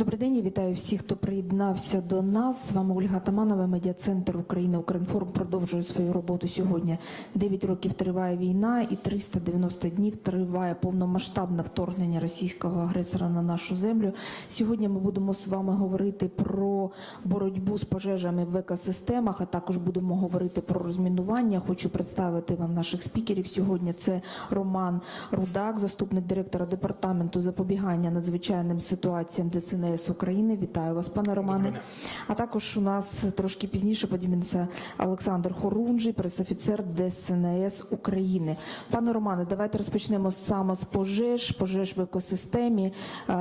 Добрий день, я вітаю всіх, хто приєднався до нас. З вами Ольга Таманова, медіа-центр України Укрінформ продовжує свою роботу сьогодні. 9 років триває війна і 390 днів триває повномасштабне вторгнення російського агресора на нашу землю. Сьогодні ми будемо з вами говорити про боротьбу з пожежами в екосистемах, а також будемо говорити про розмінування. Хочу представити вам наших спікерів. Сьогодні це Роман Рудак, заступник директора департаменту запобігання надзвичайним ситуаціям ДСНС України. Вітаю вас, пане Романе. А також у нас трошки пізніше подіметься Олександр Хорунжий, пресофіцер ДСНС України. Пане Романе, давайте розпочнемо саме з пожеж, пожеж в екосистемі. Е,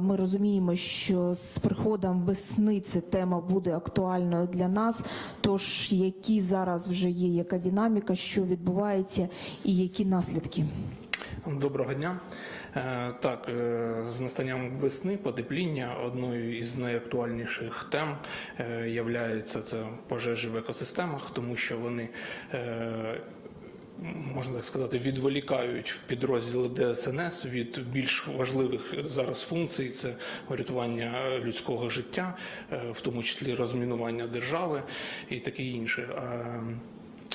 Ми розуміємо, що з приходом весни ця тема буде актуальною для нас. Тож які зараз вже є, яка динаміка, що відбувається, і які наслідки? Доброго дня. Е, Так, е, з настанням весни потепління одною із найактуальніших тем е, являється це пожежі в екосистемах, тому що вони можна так сказати, відволікають підрозділи ДСНС від більш важливих зараз функцій: це врятування людського життя, в тому числі розмінування держави і таке інше.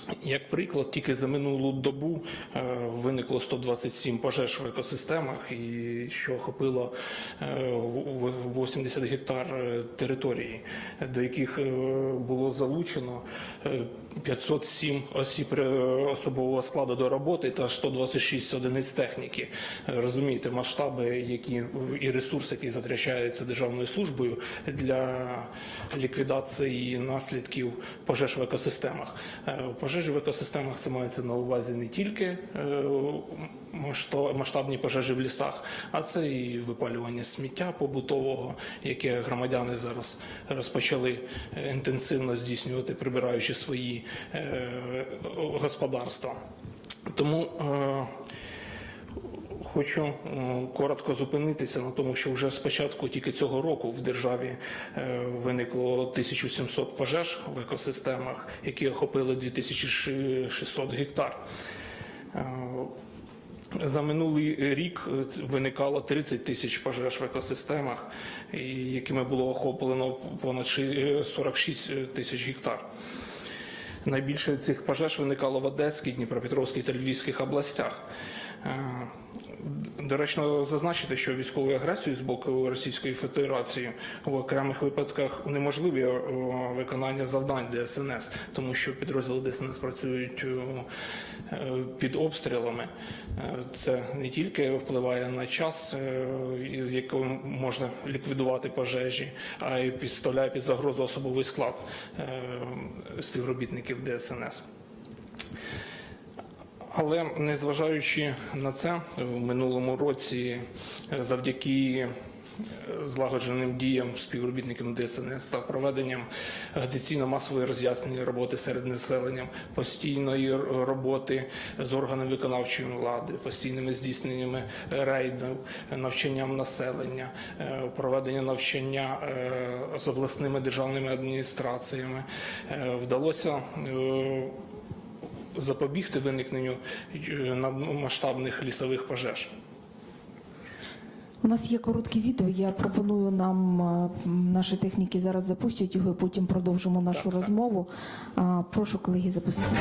Е, Як приклад, тільки за минулу добу е, виникло 127 пожеж в екосистемах, і що охопило е, в- в- 80 гектар е, території, до яких е, було залучено е, 507 осіб е, особового складу до роботи та 126 одиниць техніки. Е, Розумієте, масштаби, які і ресурс, який затрачається державною службою для ліквідації наслідків пожеж в екосистемах. Е, Пожежі в екосистемах це мається на увазі не тільки масштабні пожежі в лісах, а це і випалювання сміття побутового, яке громадяни зараз розпочали е, інтенсивно здійснювати, прибираючи свої е, господарства. Тому е, Хочу коротко зупинитися на тому, що вже з початку тільки цього року в державі виникло 1700 пожеж в екосистемах, які охопили 2600 гектар. Е, За минулий рік е, виникало 30 тисяч пожеж в екосистемах, якими було охоплено понад е, 46 тисяч гектар. Найбільше цих пожеж виникало в Одеській, Дніпропетровській та Львівських областях. Доречно зазначити, що військовою агресією з боку Російської Федерації в окремих випадках унеможливі е, виконання завдань ДСНС, тому що підрозділи ДСНС працюють е, під обстрілами. Е, Це не тільки впливає на час, із яким можна ліквідувати пожежі, а й підставляє під загрозу особовий склад співробітників ДСНС. Але незважаючи на це, в минулому році е, завдяки е, злагодженим діям співробітників ДСНС та проведенням агітаційно-масової роз'яснення роботи серед населення, постійної роботи з органами виконавчої влади, постійними здійсненнями рейдів, навчанням населення, е, проведення навчання з обласними державними адміністраціями, вдалося запобігти виникненню е, надмасштабних лісових пожеж. У нас є коротке відео. Я пропоную нам е, наші техніки зараз запустять його, і потім продовжимо нашу Так, так. розмову. А, Прошу колеги запустити.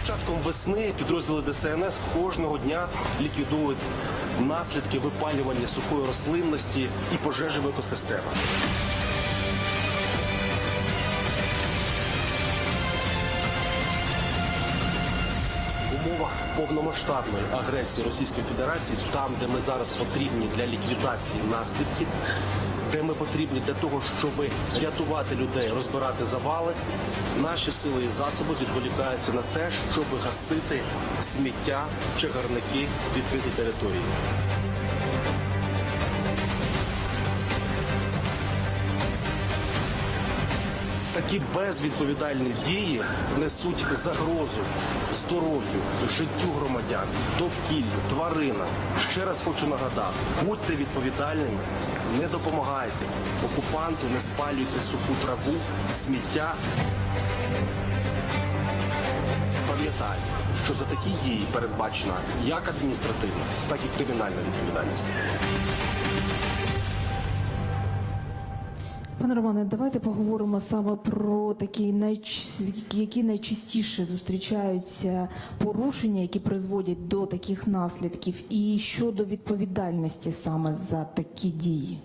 Початком весни підрозділи ДСНС кожного дня ліквідують наслідки випалювання сухої рослинності і пожежі в екосистемах. Умовах повномасштабної агресії Російської Федерації, там, де ми зараз потрібні для ліквідації наслідків, де ми потрібні для того, щоб рятувати людей, розбирати завали, наші сили і засоби відволікаються на те, щоб гасити сміття, чагарники, відкриті території. Такі безвідповідальні дії несуть загрозу здоров'ю, життю громадян, довкіллю, тваринам. Ще раз хочу нагадати: будьте відповідальними, не допомагайте окупанту, не спалюйте суху траву, сміття. Пам'ятайте, що за такі дії передбачена як адміністративна, так і кримінальна відповідальність. Пане Романе, давайте поговоримо саме про такі які найчастіше зустрічаються порушення, які призводять до таких наслідків, і щодо відповідальності саме за такі дії.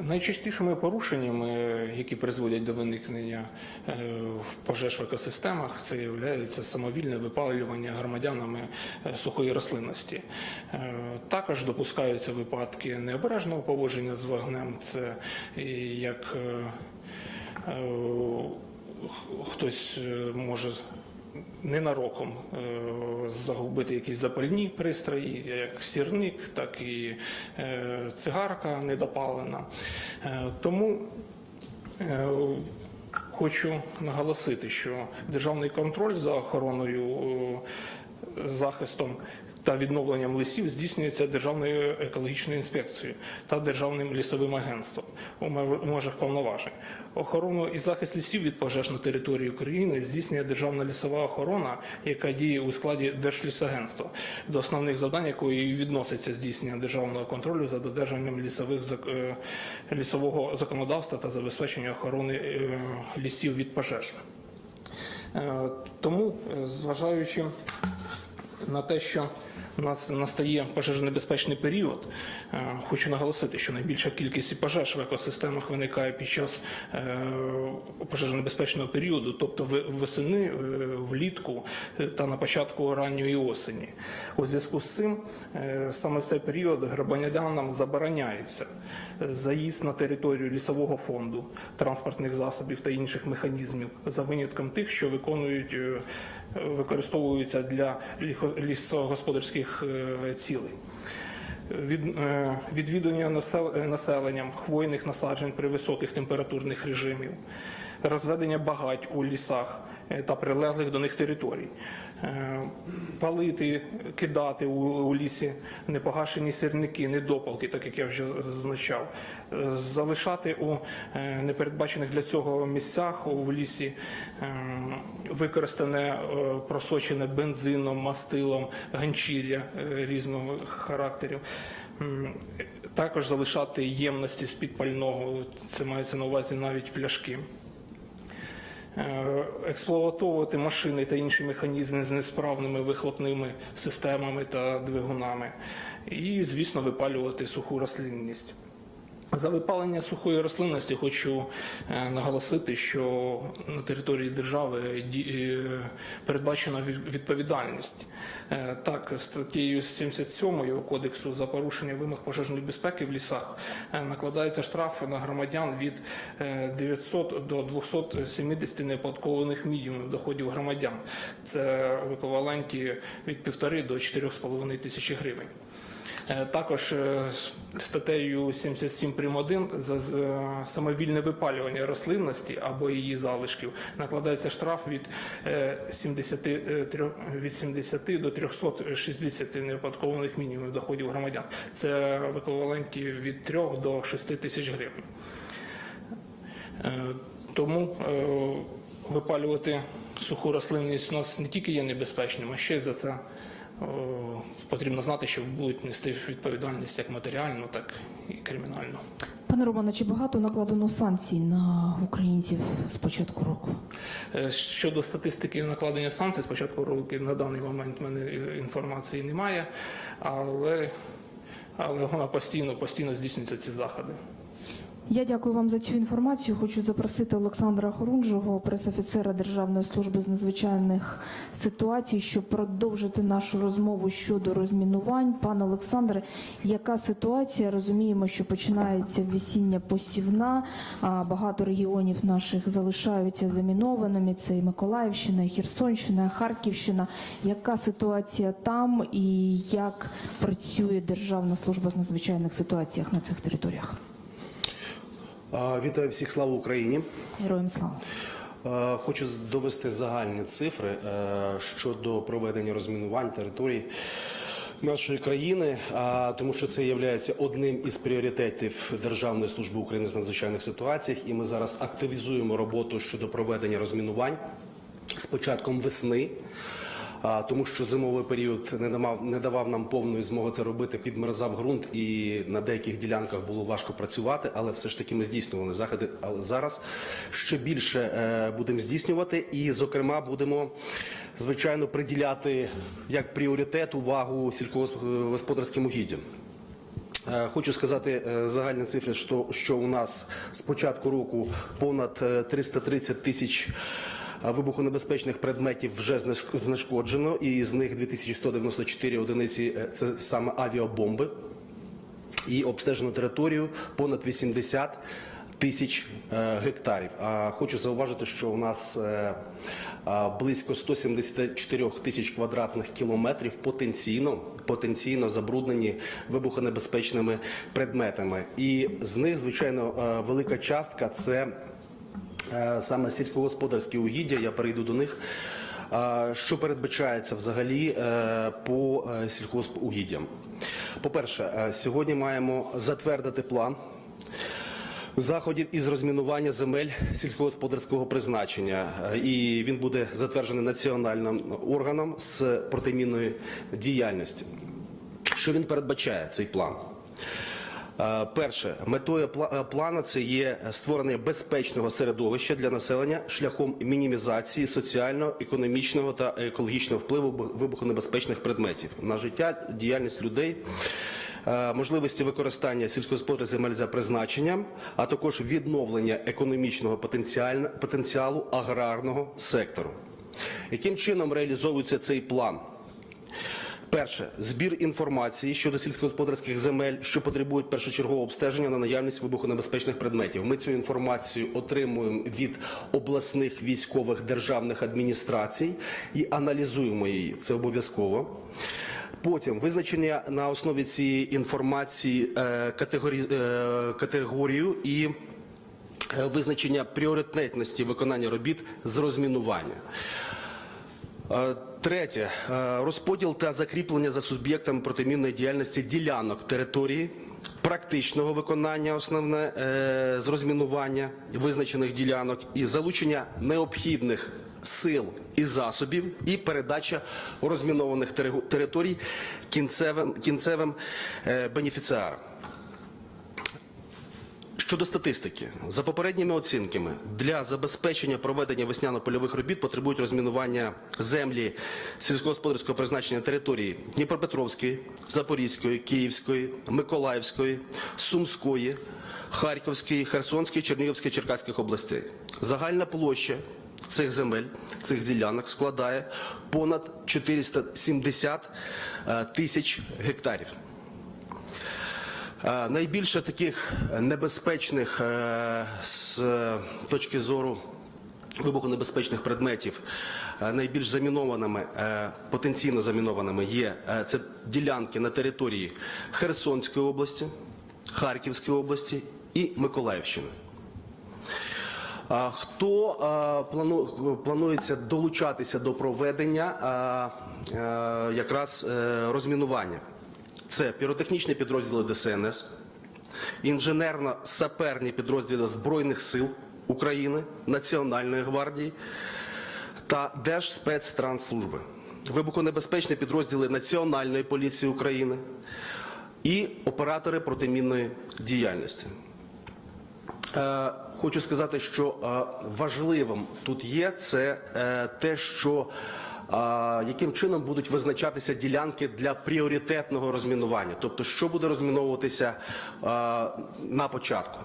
Найчастішими порушеннями, які призводять до виникнення е, пожеж в екосистемах, це є самовільне випалювання громадянами е, сухої рослинності. Е, Також допускаються випадки необережного поводження з вогнем. Це як хтось може ненароком е, загубити якісь запальні пристрої, як сірник, так і е, цигарка недопалена. Е, Тому хочу наголосити, що державний контроль за охороною, захистом та відновленням лісів здійснюється Державною екологічною інспекцією та Державним лісовим агентством у межах повноважень. Охорону і захист лісів від пожеж на території України здійснює Державна лісова охорона, яка діє у складі Держлісагентства, до основних завдань якої відноситься здійснення державного контролю за додержанням лісових е, лісового законодавства та забезпечення охорони е, лісів від пожеж. Е, Тому, зважаючи на те, що у нас настає пожежонебезпечний період, е, хочу наголосити, що найбільша кількість пожеж в екосистемах виникає під час е, пожежонебезпечного періоду, тобто восени, е, влітку та на початку ранньої осені. У зв'язку з цим саме в цей період громадянам забороняється заїзд на територію лісового фонду, транспортних засобів та інших механізмів за винятком тих, що виконують е, використовуються для лісогосподарських е, цілей. Від, е, відвідування населенням хвойних насаджень при високих температурних режимів, розведення багать у лісах та прилеглих до них територій, палити, кидати у, лісі непогашені сірники, недопалки, так як я вже зазначав, е, залишати у е, непередбачених для цього місцях у лісі е, використане е, просочене бензином, мастилом, ганчір'я е, різного характерів. Також залишати ємності з-під пального, це мається на увазі навіть пляшки. Е, Експлуатовувати машини та інші механізми з несправними вихлопними системами та двигунами. І, звісно, випалювати суху рослинність. За випалення сухої рослинності хочу е, наголосити, що на території держави е, передбачена відповідальність. Е, Так, статтею 77 Кодексу за порушення вимог пожежної безпеки в лісах накладається штраф на громадян від е, 900 до 270 неоподаткованих мінімумів доходів громадян. Це в еквіваленті від 1,5 до 4,5 тисячі гривень. Е, Також е, статтею 77 прим. 1 за е, самовільне випалювання рослинності або її залишків накладається штраф від е, 73 від 70 до 360 неоподаткованих мінімумів доходів громадян. Це в еквіваленті від 3 до 6 тисяч гривень. Тому випалювати суху рослинність у нас не тільки є небезпечним, а ще й за це потрібно знати, що будуть нести відповідальність як матеріальну, так і кримінальну. Пане Романе, чи багато накладено санкцій на українців з початку року? Е, Щодо статистики накладення санкцій, спочатку року на даний момент в мене е, інформації немає, але, але вона постійно, постійно здійснюються ці заходи. Я дякую вам за цю інформацію. Хочу запросити Олександра Хорунжого, пресофіцера Державної служби з надзвичайних ситуацій, щоб продовжити нашу розмову щодо розмінувань. Пане Олександре, яка ситуація? Розуміємо, що починається весіння посівна. Багато регіонів наших залишаються замінованими. Це і Миколаївщина, і Херсонщина, і Харківщина. Яка ситуація там і як працює Державна служба з надзвичайних ситуаціях на цих територіях? Вітаю всіх, слава Україні. Героям слава! Хочу довести загальні цифри е, щодо проведення розмінувань територій нашої країни, тому що це є одним із пріоритетів Державної служби України з надзвичайних ситуаціях, і ми зараз активізуємо роботу щодо проведення розмінувань. з початком весни. Тому що зимовий період не давав, не давав нам повної змоги це робити, підмерзав ґрунт, і на деяких ділянках було важко працювати, але все ж таки ми здійснювали заходи. Але зараз ще більше е, будемо здійснювати, і, зокрема, будемо звичайно приділяти як пріоритет увагу сільськогосподарським угіддям. Е, Хочу сказати е, загальні цифри, що, що у нас з початку року понад е, 330 тисяч вибухонебезпечних предметів вже знеш- знешкоджено, і з них 2194 одиниці е, це саме авіабомби. І обстежено територію понад 80 тисяч е, гектарів. А хочу зауважити, що у нас е, близько 174 тисяч квадратних кілометрів потенційно, потенційно забруднені вибухонебезпечними предметами. І з них, звичайно, велика частка це саме сільськогосподарські угіддя. Я перейду до них. Що передбачається взагалі е, по е, сільхозугіддям? По-перше, е, сьогодні маємо затвердити план заходів із розмінування земель сільськогосподарського призначення, Е, і він буде затверджений національним органом з протимінної діяльності. Що він передбачає цей план? Е, Перше, метою е, плану це є створення безпечного середовища для населення шляхом мінімізації соціального, економічного та екологічного впливу вибухонебезпечних предметів на життя, діяльність людей, е, можливості використання сільськогосподарських земель за призначенням, а також відновлення економічного потенціалу аграрного сектору. Яким чином реалізовується цей план? Перше збір інформації щодо сільськогосподарських земель, що потребують першочергового обстеження на наявність вибухонебезпечних предметів. Ми цю інформацію отримуємо від обласних військових державних адміністрацій і аналізуємо її. Це обов'язково. Потім визначення на основі цієї інформації е, категорі, е, категорію і е, визначення пріоритетності виконання робіт з розмінування. Е, Третє Е, розподіл та закріплення за суб'єктами протимінної діяльності ділянок території, практичного виконання основне е, з розмінування визначених ділянок і залучення необхідних сил і засобів, і передача розмінованих територій кінцевим, кінцевим бенефіціарам. Щодо статистики, за попередніми оцінками, для забезпечення проведення весняно-польових робіт потребують розмінування землі сільськогосподарського призначення території Дніпропетровської, Запорізької, Київської, Миколаївської, Сумської, Харківської, Херсонської, Чернігівської, Черкаських областей. Загальна площа цих земель, цих ділянок складає понад 470 е, тисяч гектарів. Е, Найбільше таких небезпечних е, з точки зору вибухонебезпечних предметів, е, найбільш замінованими, потенційно замінованими є це ділянки на території Херсонської області, Харківської області і Миколаївщини. Хто планується долучатися до проведення якраз розмінування? Це піротехнічні підрозділи ДСНС, інженерно-саперні підрозділи Збройних сил України, Національної гвардії та Держспецтранслужби, вибухонебезпечні підрозділи Національної поліції України і оператори протимінної діяльності. Е, Хочу сказати, що е, важливим тут є це е, те, що яким чином будуть визначатися ділянки для пріоритетного розмінування, тобто що буде розміновуватися на початку.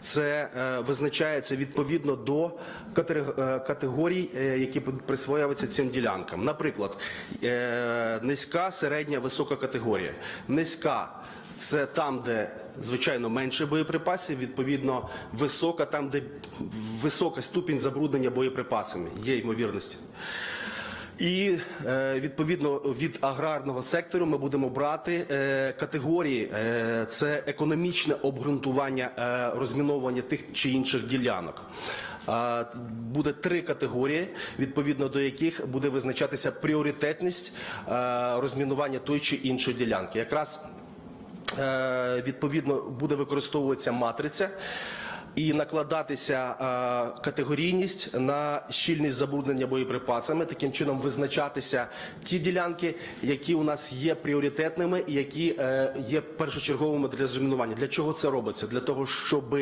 Це е, визначається відповідно до е, категорій, е, які присвоюються цим ділянкам. Наприклад, низька, середня, висока категорія. Низька це там, де звичайно менше боєприпасів, відповідно, висока, там, де висока ступінь забруднення боєприпасами, є ймовірності. І е, відповідно від аграрного сектору ми будемо брати е, категорії. Е, це економічне обґрунтування розміновування тих чи інших ділянок. Буде три категорії, відповідно до яких буде визначатися пріоритетність розмінування тої чи іншої ділянки. Якраз відповідно буде використовуватися матриця. І накладатися категорійність на щільність забруднення боєприпасами, таким чином визначатися ті ділянки, які у нас є пріоритетними і які е, є першочерговими для розмінування. Для чого це робиться? Для того, щоб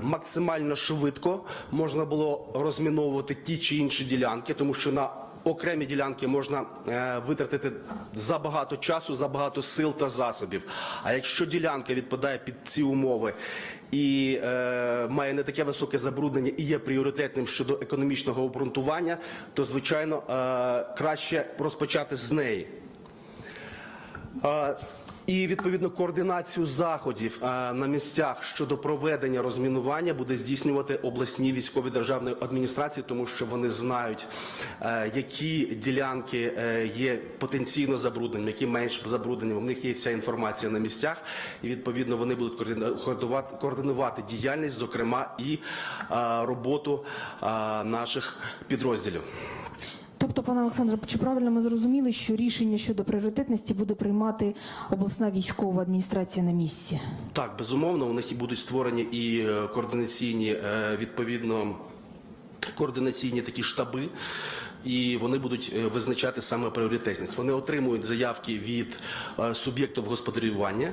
максимально швидко можна було розміновувати ті чи інші ділянки, тому що на окремі ділянки можна е, витратити забагато часу, забагато сил та засобів. А якщо ділянка відпадає під ці умови і е, має не таке високе забруднення і є пріоритетним щодо економічного обґрунтування, то звичайно е, краще розпочати з неї. Е, І відповідно координацію заходів е, на місцях щодо проведення розмінування буде здійснювати обласні військові державні адміністрації, тому що вони знають, е, які ділянки е, є потенційно забрудненими, які менш забруднені. В них є вся інформація на місцях, і відповідно вони будуть координувати, діяльність, зокрема і роботу наших підрозділів. Тобто, пане Олександре, чи правильно ми зрозуміли, що рішення щодо пріоритетності буде приймати обласна військова адміністрація на місці? Так, безумовно, у них і будуть створені і е, координаційні е, відповідно координаційні такі штаби. І вони будуть е, визначати саме пріоритетність. Вони отримують заявки від е, суб'єктів господарювання,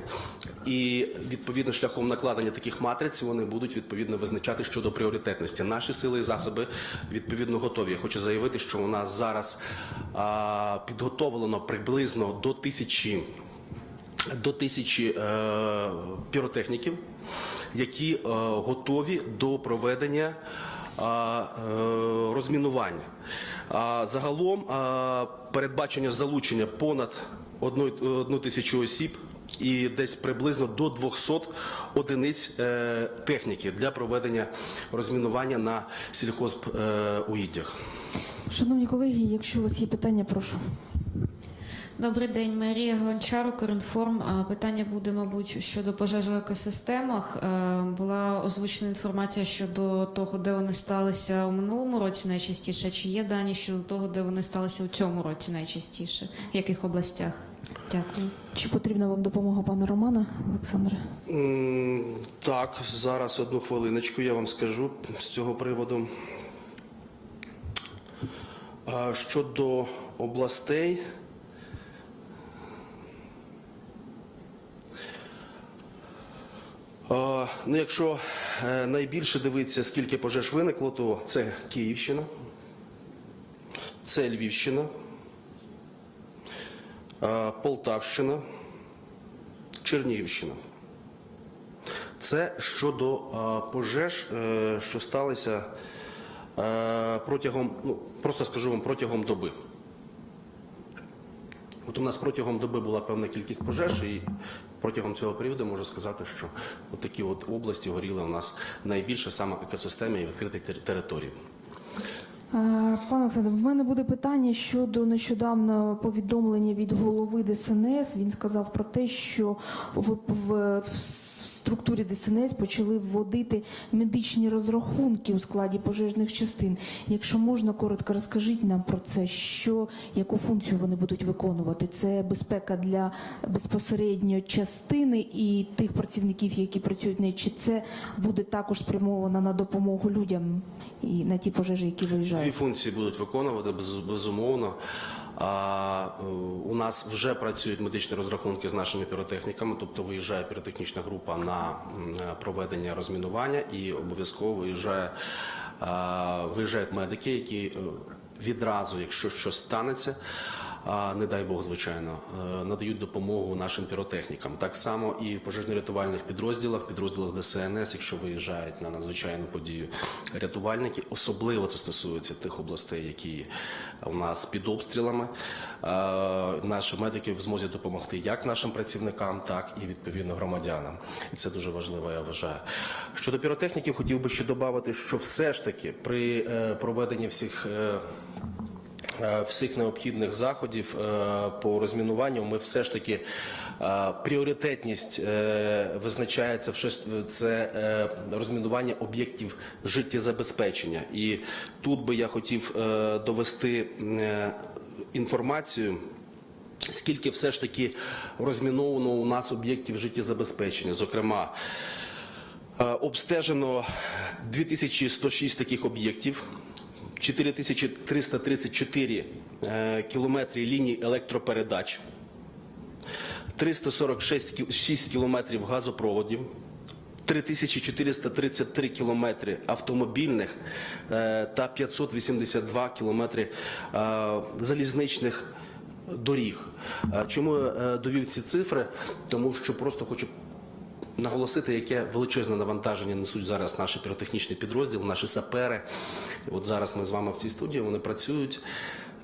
і відповідно шляхом накладення таких матриць вони будуть відповідно визначати щодо пріоритетності. Наші сили і засоби відповідно готові. Я хочу заявити, що у нас зараз підготовлено приблизно до тисячі до тисячі е, піротехніків, які готові до проведення розмінування. А загалом е, передбачення залучення понад одну, тисячу осіб. І десь приблизно до 200 одиниць е, техніки для проведення розмінування на сільхозугіддях. Шановні колеги, якщо у вас є питання, прошу. Добрий день, Марія Гончар, Укрінформ. А, Питання буде, мабуть, щодо пожеж в екосистемах. Е, Була озвучена інформація щодо того, де вони сталися у минулому році найчастіше. Чи є дані щодо того, де вони сталися у цьому році найчастіше? В яких областях? Дякую. Чи потрібна вам допомога пана Романа, Олександре? Так, зараз одну хвилиночку я вам скажу з цього приводу. Щодо областей. Ну, якщо е, найбільше дивитися, скільки пожеж виникло, то це Київщина, це Львівщина, Полтавщина, Чернігівщина. Це щодо пожеж, е, що сталися е, протягом, ну просто скажу вам, протягом доби. От у нас протягом доби була певна кількість пожеж, і протягом цього періоду можу сказати, що от такі от області горіли у нас найбільше саме екосистеми і відкритих територій. Пане Олександре, в мене буде питання щодо нещодавно повідомлення від голови ДСНС. Він сказав про те, що в, в, в структурі ДСНС почали вводити медичні розрахунки у складі пожежних частин. Якщо можна, коротко розкажіть нам про це, що яку функцію вони будуть виконувати? Це безпека для безпосередньо частини і тих працівників, які працюють в неї, чи це буде також спрямовано на допомогу людям і на ті пожежі, які виїжджають? Дві функції будуть виконувати без- безумовно. Е, у нас вже працюють медичні розрахунки з нашими піротехніками, тобто виїжджає піротехнічна група на е, проведення розмінування і обов'язково виїжджає, а, виїжджають медики, які е, відразу, якщо щось станеться, а, не дай Бог, звичайно, е, надають допомогу нашим піротехнікам. Так само і в пожежно-рятувальних підрозділах, підрозділах ДСНС, якщо виїжджають на надзвичайну подію рятувальники, особливо це стосується тих областей, які у нас під обстрілами. Е, Наші медики в змозі допомогти як нашим працівникам, так і відповідно громадянам. І це дуже важливо, я вважаю. Щодо піротехніків, хотів би ще додати, що все ж таки при е, проведенні всіх. Е, всіх необхідних заходів е, по розмінуванню ми все ж таки е, пріоритетність визначається в це розмінування об'єктів життєзабезпечення. І тут би я хотів довести інформацію. Скільки все ж таки розміновано у нас об'єктів життєзабезпечення, зокрема Обстежено 2106 таких об'єктів, 4334 е, кілометри ліній електропередач, 346 кілометрів газопроводів, 3433 кілометри автомобільних е, та 582 кілометри е, залізничних доріг. Чому я довів ці цифри? Тому що просто хочу наголосити, яке величезне навантаження несуть зараз наші піротехнічні підрозділи, наші сапери. От зараз ми з вами в цій студії, вони працюють,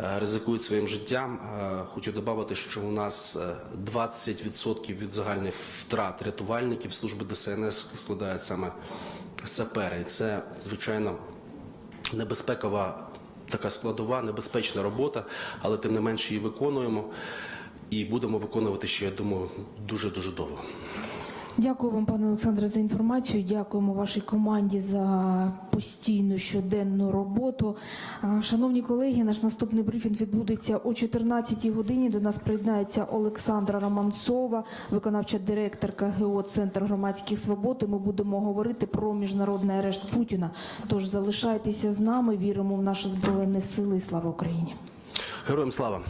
е, ризикують своїм життям. Е, Хочу додати, що у нас е, 20% від загальних втрат рятувальників служби ДСНС складають саме сапери. Це, звичайно, небезпекова така складова, небезпечна робота, але тим не менше її виконуємо. І будемо виконувати ще, я думаю, дуже-дуже довго. Дякую вам, пане Олександре, за інформацію. Дякуємо вашій команді за постійну щоденну роботу. Шановні колеги, наш наступний брифінг відбудеться о 14-й годині. До нас приєднається Олександра Романцова, виконавча директорка ГО Центр громадських свобод. Ми будемо говорити про міжнародний арешт Путіна. Тож залишайтеся з нами. Віримо в наші збройні сили. Слава Україні! Героям слава!